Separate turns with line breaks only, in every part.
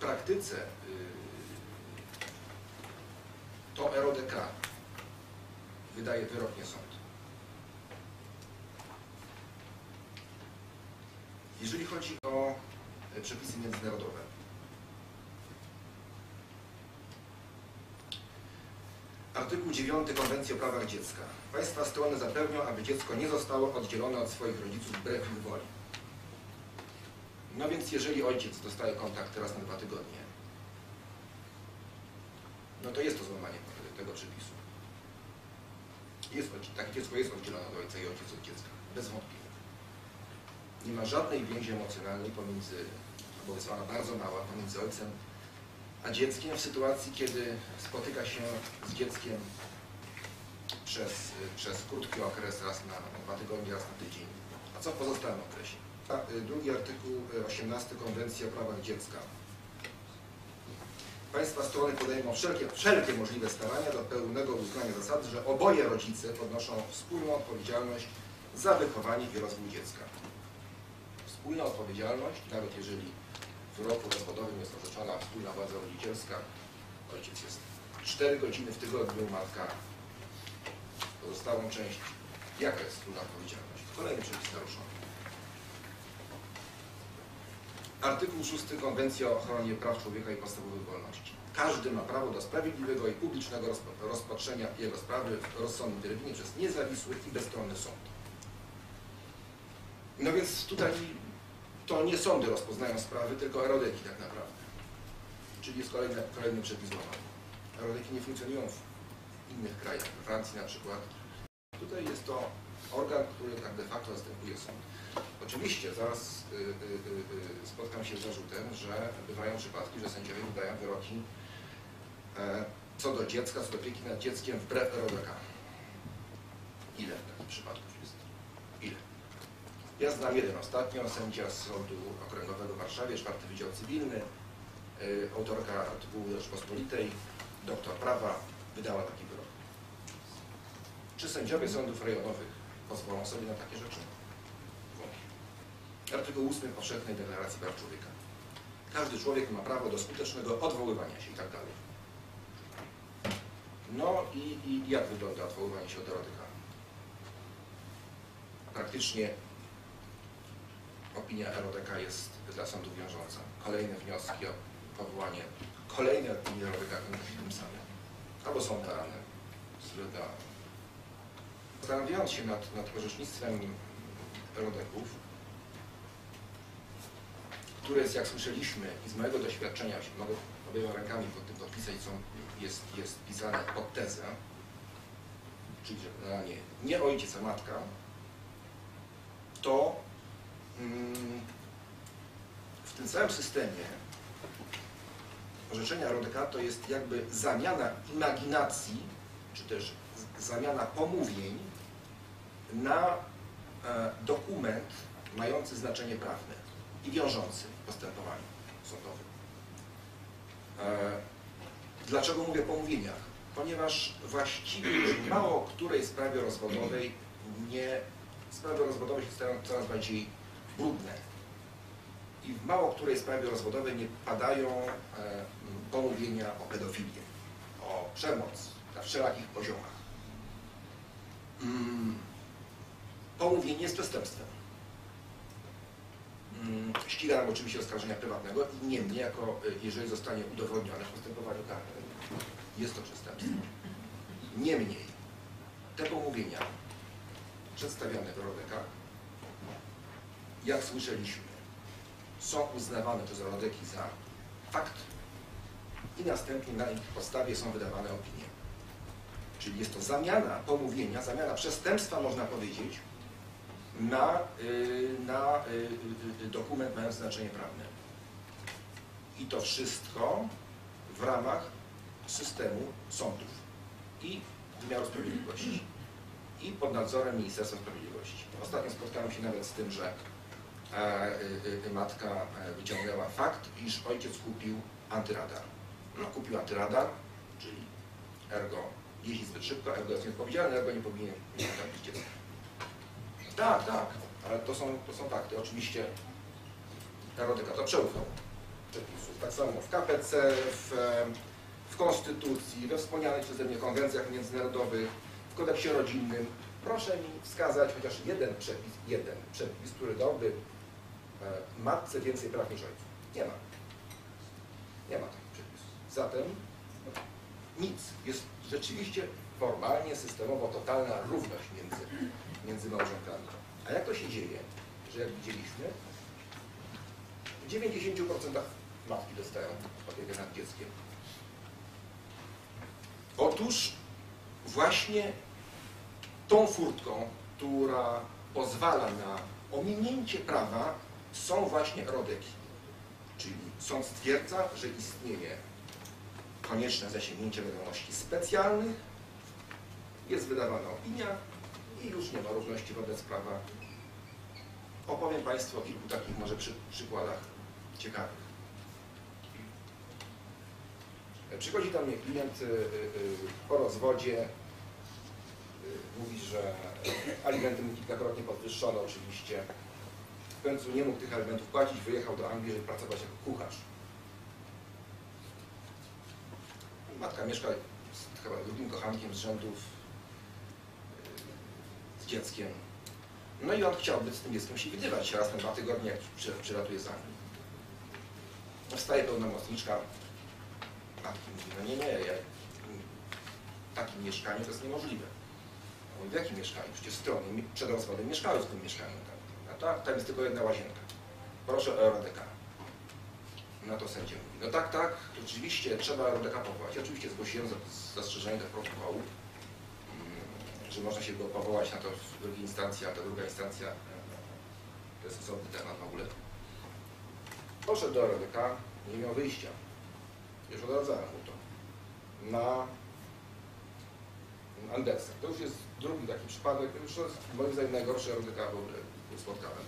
praktyce y, to RODK wydaje wyrok, nie sąd. Jeżeli chodzi o przepisy międzynarodowe, Artykuł 9 Konwencji o prawach dziecka. Państwa strony zapewnią, aby dziecko nie zostało oddzielone od swoich rodziców wbrew ich woli. No więc jeżeli ojciec dostaje kontakt raz na dwa tygodnie, no to jest to złamanie tego przepisu. Jest, takie dziecko jest oddzielone od ojca i ojciec od dziecka, bez wątpienia. Nie ma żadnej więzi emocjonalnej pomiędzy, albo jest ona bardzo mała, pomiędzy ojcem a dzieckiem w sytuacji, kiedy spotyka się z dzieckiem przez, przez krótki okres, raz na dwa tygodnie, raz na tydzień. A co w pozostałym okresie? Y, Drugi artykuł y, 18 Konwencji o prawach dziecka. Państwa strony podejmą wszelkie, wszelkie możliwe starania do pełnego uznania zasady, że oboje rodzice podnoszą wspólną odpowiedzialność za wychowanie i rozwój dziecka. Wspólna odpowiedzialność, nawet jeżeli w roku rozwodowym jest orzeczona wspólna władza rodzicielska, ojciec jest 4 godziny w tygodniu, matka pozostałą część. Jaka jest wspólna odpowiedzialność? Kolejny przepis naruszony. Artykuł 6 Konwencji o ochronie praw człowieka i podstawowych wolności. Każdy ma prawo do sprawiedliwego i publicznego rozpatrzenia jego sprawy w rozsądnym terminie przez niezawisły i bezstronny sąd. No więc tutaj to nie sądy rozpoznają sprawy, tylko erodeki tak naprawdę. Czyli jest kolejny, kolejny przepis łamany. Erodeki nie funkcjonują w innych krajach, we Francji na przykład. Tutaj jest to organ, który tak de facto zastępuje sąd. Oczywiście zaraz y, y, y, spotkam się z zarzutem, że bywają przypadki, że sędziowie wydają wyroki e, co do dziecka, co do opieki nad dzieckiem wbrew RODK. Ile takich przypadków jest? Ile? Ja znam jeden ostatnio, sędzia z Sądu Okręgowego w Warszawie, czwarty Wydział Cywilny, y, autorka artykułu Rzeczpospolitej, doktor prawa, wydała taki. Czy sędziowie sądów rejonowych pozwolą sobie na takie rzeczy? Wątpię. Artykuł 8 Powszechnej Deklaracji Praw Człowieka. Każdy człowiek ma prawo do skutecznego odwoływania się i tak dalej. No i, i jak wygląda odwoływanie się od erotyka? Praktycznie opinia erotyka jest dla sądu wiążąca. Kolejne wnioski o powołanie, kolejne opinie kończą tym samym. Albo są karane z. Zastanawiając się nad, nad orzecznictwem erodeków, które jest, jak słyszeliśmy, i z mojego doświadczenia, się mogę obiema rękami pod tym podpisać, są, jest, jest pisane pod tezę, czyli że generalnie nie ojciec, a matka, to mm, w tym całym systemie orzeczenia Rodyka to jest jakby zamiana imaginacji, czy też zamiana pomówień na e, dokument mający znaczenie prawne i wiążący w postępowaniu sądowym. E, dlaczego mówię o pomówieniach? Ponieważ właściwie w mało której sprawie rozwodowej nie, sprawy rozwodowe się stają coraz bardziej brudne. I w mało której sprawie rozwodowej nie padają e, pomówienia o pedofilię, o przemoc na wszelakich poziomach. Mm, pomówienie jest przestępstwem. Mm, ścigane oczywiście oskarżenia prywatnego i niemniej, jako, y, jeżeli zostanie udowodnione w postępowaniu karnym, jest to przestępstwo. Niemniej, te pomówienia przedstawiane w rodekach, jak słyszeliśmy, są uznawane przez rodeki za fakt i następnie na ich podstawie są wydawane opinie. Czyli jest to zamiana pomówienia, zamiana przestępstwa, można powiedzieć, na, y, na y, y, dokument mający znaczenie prawne. I to wszystko w ramach systemu sądów i wymiaru sprawiedliwości i pod nadzorem Ministerstwa Sprawiedliwości. Ostatnio spotkałem się nawet z tym, że e, matka e, wyciągnęła fakt, iż ojciec kupił antyradar. No, kupił antyradar, czyli ergo jeździ zbyt szybko, ergo jest nieodpowiedzialny, ergo nie powinien trafić dziecka. Tak, tak, ale to są, to są fakty. Oczywiście erotyka to przeufał. przepisów. Tak samo w KPC, w, w Konstytucji, we wspomnianych przeze mnie konwencjach międzynarodowych, w kodeksie rodzinnym. Proszę mi wskazać chociaż jeden przepis, jeden przepis, który dałby e, matce więcej praw niż ojcu. Nie ma. Nie ma takich przepisów. Zatem nic. Jest rzeczywiście formalnie, systemowo totalna równość między, między małżonkami. A jak to się dzieje, że jak widzieliśmy, w 90% matki dostają opiekę nad dzieckiem. Otóż właśnie tą furtką, która pozwala na ominięcie prawa, są właśnie rodeki. Czyli sąd stwierdza, że istnieje konieczne zasięgnięcie wiadomości specjalnych, jest wydawana opinia i już nie ma równości wobec prawa. Opowiem Państwu o kilku takich może przy, przykładach ciekawych. Przychodzi do mnie klient y, y, po rozwodzie, y, mówi, że alimenty mu kilkakrotnie podwyższono oczywiście. W końcu nie mógł tych alimentów płacić, wyjechał do Anglii, żeby pracować jako kucharz. Matka mieszka z chyba drugim kochankiem z rzędów yy, z dzieckiem. No i on chciałby z tym dzieckiem się widywać raz na dwa tygodnie, jak przy- przylatuje z Anglii. No Wstaje pełnomocniczka. Matki mówi, no nie, nie, ja, w takim mieszkaniu to jest niemożliwe. W jakim mieszkaniu? Przecież strony przed rozwodem mieszkały w tym mieszkaniu. Tam, a tak, tam jest tylko jedna łazienka. Proszę o RDK. Na to sędzia mówi, no tak, tak, rzeczywiście trzeba RDK powołać. Oczywiście zgłosiłem za- zastrzeżenie do protokołu, mm, że można się go powołać na to w drugiej instancji, a ta druga instancja e, to jest osobny temat w ogóle. Poszedł do RDK, nie miał wyjścia. Już odradzałem mu to. Na Andersa. To już jest drugi taki przypadek, już jest moim zdaniem najgorszy RDK w ogóle spotkałem.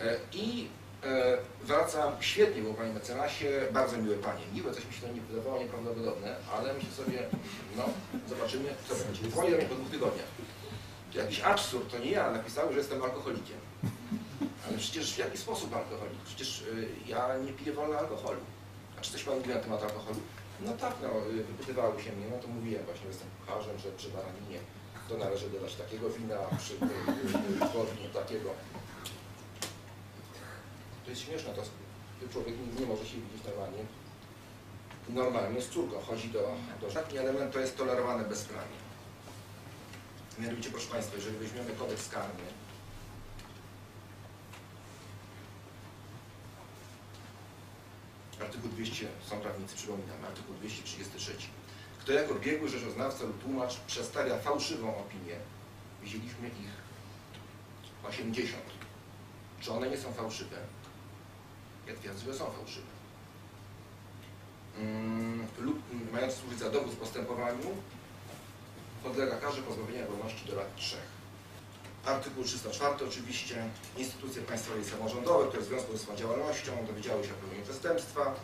E, I e, wracam, świetnie było Panie mecenasie, bardzo miłe Panie. Miłe, coś mi się to nie wydawało nieprawdopodobne, ale myślę sobie, no, zobaczymy, co będzie. Dzwoni do po dwóch tygodniach. Jakiś absurd, to nie ja napisałem, że jestem alkoholikiem. Ale przecież w jaki sposób alkoholik? Przecież y, ja nie piję wolno alkoholu. A czy coś Pan mówił na temat alkoholu? No tak, no, y, wypytywały się mnie, no to mówiłem właśnie, że jestem kucharzem, że przy baraninie to należy dodać takiego wina, przy y, wodniu takiego. Jest śmieszne, to człowiek nie, może się widzieć normalnie. Normalnie z córką chodzi do, do Taki element to jest tolerowane bezprawnie. Mianowicie, proszę Państwa, jeżeli weźmiemy kodeks karny, artykuł 200, są prawnicy, przypominam, artykuł 233. Kto jako biegły rzeczoznawca lub tłumacz przedstawia fałszywą opinię, widzieliśmy ich 80. Czy one nie są fałszywe? Ja twierdzę, że są fałszywe. Lub mm, mając służyć za dowód w postępowaniu, podlega karze pozbawienia wolności do lat 3. Artykuł 304 oczywiście, instytucje państwowe i samorządowe, które w związku ze swoją działalnością dowiedziały się o popełnieniu przestępstwa,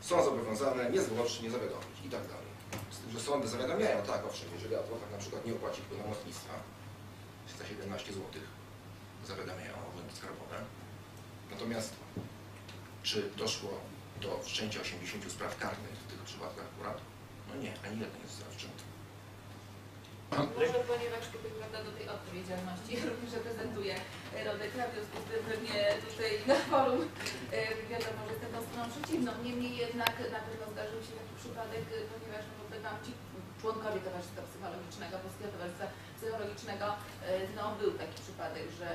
są zobowiązane niezwłocznie nie zawiadomić i tak dalej. Z tym, że sądy zawiadamiają, tak, owszem, jeżeli adwokat na przykład nie opłaci pełnomocnictwa, 317 zł zawiadamiają urzędy skarbowe. Natomiast czy doszło do wszczęcia 80 spraw karnych w tych przypadkach akurat? No nie, ani jeden jest wszczęty.
Może ponieważ tutaj prawda, do tej odpowiedzialności również reprezentuję Rodeka, w związku z tym pewnie tutaj na forum e, wiadomo, że jestem tą stroną przeciwną. Niemniej jednak na pewno zdarzył się taki przypadek, ponieważ no, ci członkowie Towarzystwa Psychologicznego, Polskiego Towarzystwa Psychologicznego, e, no był taki przypadek, że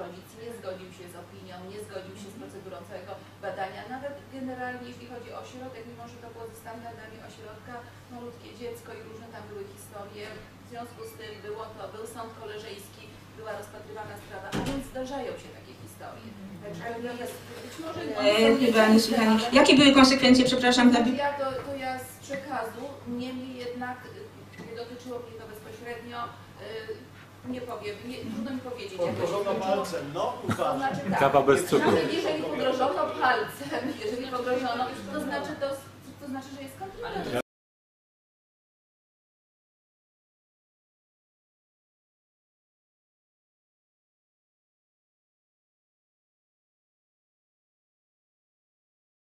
rodzic nie zgodził się z opinią, nie zgodził się z procedurą całego badania, nawet generalnie jeśli chodzi o ośrodek, mimo że to było ze standardami ośrodka, malutkie dziecko i różne tam były historie, w związku z tym było to, był sąd koleżeński, była rozpatrywana sprawa, a więc zdarzają się takie historie. Także nie jest, być może
E, chyba nie. Jakie były konsekwencje, przepraszam, dla...
ja to, to ja z przekazu, niemniej jednak y, nie dotyczyło mnie to bezpośrednio, y, nie powiem, nie, trudno mi powiedzieć. to skończyło.
palcem, no
To
uważaj.
znaczy tak,
Kawa bez cukru.
Nawet jeżeli pogrożono palcem, jeżeli pogrożono, to znaczy to, to znaczy, że jest kontynuacja.